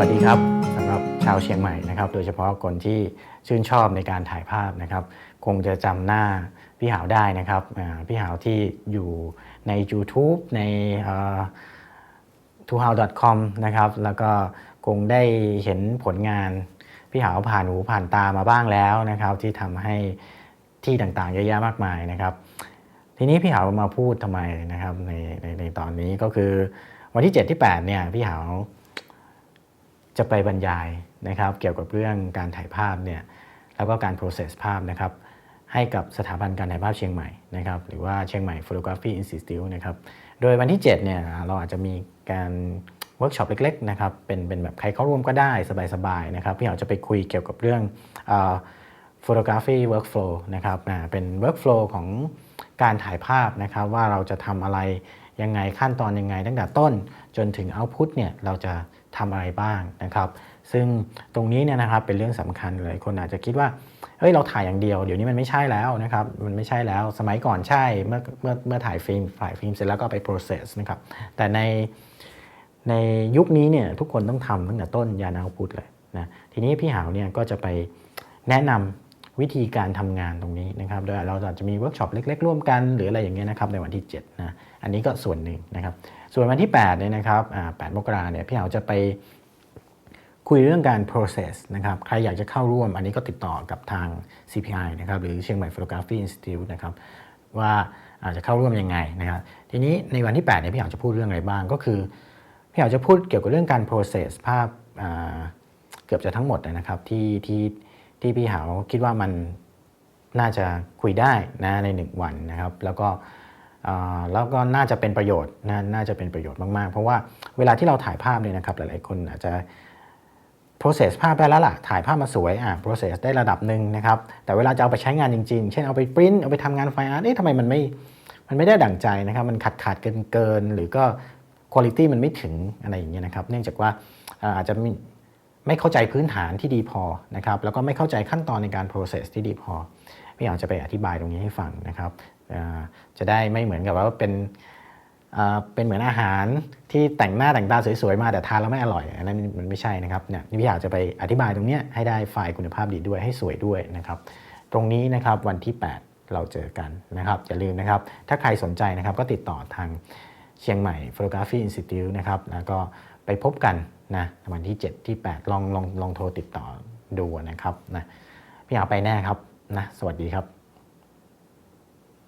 วัสดีครับสำหรับชาวเชียงใหม่นะครับ โดยเฉพาะคนที่ชื่นชอบในการถ่ายภาพนะครับ คงจะจำหน้าพี่หาวได้นะครับพี่หาวที่อยู่ใน YouTube ใน t o h o w c o m นะครับ แล้วก็คงได้เห็นผลงานพี่หาวผ่านหูผ่านตามาบ้างแล้วนะครับ ที่ทำให้ที่ต่างๆเยอะแยะมากมายนะครับ ทีนี้พี่หาวมาพูดทำไมนะครับในในในตอนนี้ก็คือวันที่ 7 ที่ 8 เนี่ยพี่หาว จะไปบรรยายนะครับ เกี่ยวกับเรื่องการถ่ายภาพเนี่ยแล้วก็การ process ภาพนะครับให้กับสถาบันการถ่ายภาพเชียงใหม่นะครับหรือว่าเชียงใหม่ Photography Institute นะครับโดยวันที่7เนี่ยเราอาจจะมีการเวิร์กช็อปเล็กๆนะครับเป็นเป็นแบบใครเข้าร่วมก็ได้สบายๆนะครับพี่เหาจะไปคุยเกี่ยวกับเรื่องเอ่อ photography workflow นะครับเป็น workflow ของการถ่ายภาพนะครับว่าเราจะทำอะไร ยังไงขั้นตอนยังไงตั้งแต่ต้นจนถึง output เนี่ยเราจะทำอะไรบ้างนะครับ ซึ่งตรงนี้เนี่ยนะครับเป็นเรื่องสำคัญเลยคนอาจจะคิดว่าเฮ้ยเราถ่ายอย่างเดียวเดี๋ยวนี้มันไม่ใช่แล้วนะครับมันไม่ใช่แล้วสมัยก่อนใช่เมื่อเมื่อเมื่อถ่ายฟิล์มถ่ายฟิล์มเสร็จแล้วก็ไป process นะครับแต่ในในยุคนี้เนี่ยทุกคนต้องทำตั้งแต่ต้นยานเอาพุทเลยนะทีนี้พี่หาวเนี่ยก็จะไปแนะนำวิธีการทำงานตรงนี้นะครับโดยเราอาจจะมีเวิร์กช็อปเล็ก ๆ ร่วมกันหรืออะไรอย่างเงี้ยนะครับในวันที่7นะอันนี้ก็ส่วนหนึ่งนะครับ ส่วนวันที่8เนี่ยนะครับอ่า8มกราเนี่ยพี่เหาจะไปคุยเรื่องการ process นะครับ ใครอยากจะเข้าร่วม อันนี้ก็ติดต่อกับทาง CPI นะครับ หรือเชียงใหม่ Photography Institute นะครับ ว่าอาจจะเข้าร่วมยังไงนะครับ ทีนี้ในวันที่8เนี่ยพี่หาจะพูดเรื่องอะไรบ้าง ก็คือ พี่อาจะพูดเกี่ยวกับเรื่องการ process ภาพเกือบจะทั้งหมดนะครับที่ที่ที่พี่หาคิดว่ามันน่าจะคุยได้นะในหนึ่งวันนะครับ แล้วก็ แล้วก็น่าจะเป็นประโยชน์นน่าจะเป็นประโยชน์มากๆ เพราะว่าเวลาที่เราถ่ายภาพเนี่ยนะครับหลายๆคนอาจจะ process ภาพได้แล้วล่ะ ถ่ายภาพมาสวยอะ process ได้ระดับหนึ่งนะครับ แต่เวลาจะเอาไปใช้งานจริงๆ เช่นเอาไปปริ้นเอาไปทำงานไฟอาร์ตเอ๊ะทำไมมันไม่มันไม่ได้ดั่งใจนะครับ มันขาดขาดเกินเกินๆหรือก็คุณภาพมันไม่ถึงอะไรอย่างเงี้ยนะครับ เนื่องจากว่าอาจจะมีไม่เข้าใจพื้นฐานที่ดีพอนะครับ แล้วก็ไม่เข้าใจขั้นตอนในการ process ที่ดีพอพี่อยากจะไปอธิบายตรงนี้ให้ฟังนะครับ จะได้ไม่เหมือนกับว่าเป็นเป็นเหมือนอาหารที่แต่งหน้าแต่งตาสวยๆมาแต่ทานแล้วไม่อร่อยอันนั้นมันไม่ใช่นะครับเนี่ยพี่อยากจะไปอธิบายตรงเนี้ยให้ได้ไฟล์คุณภาพดีด้วยให้สวยด้วยนะครับตรงนี้นะครับวันที่ 8 เราเจอกันนะครับอย่าลืมนะครับถ้าใครสนใจนะครับก็ติดต่อทางเชียงใหม่ Photography Institute นะครับแล้วก็ไปพบกันนะวันที่ 7 ที่ 8 ลองลองลองโทรติดต่อดูนะครับนะพี่อยากไปแน่ครับนะสวัสดีครับ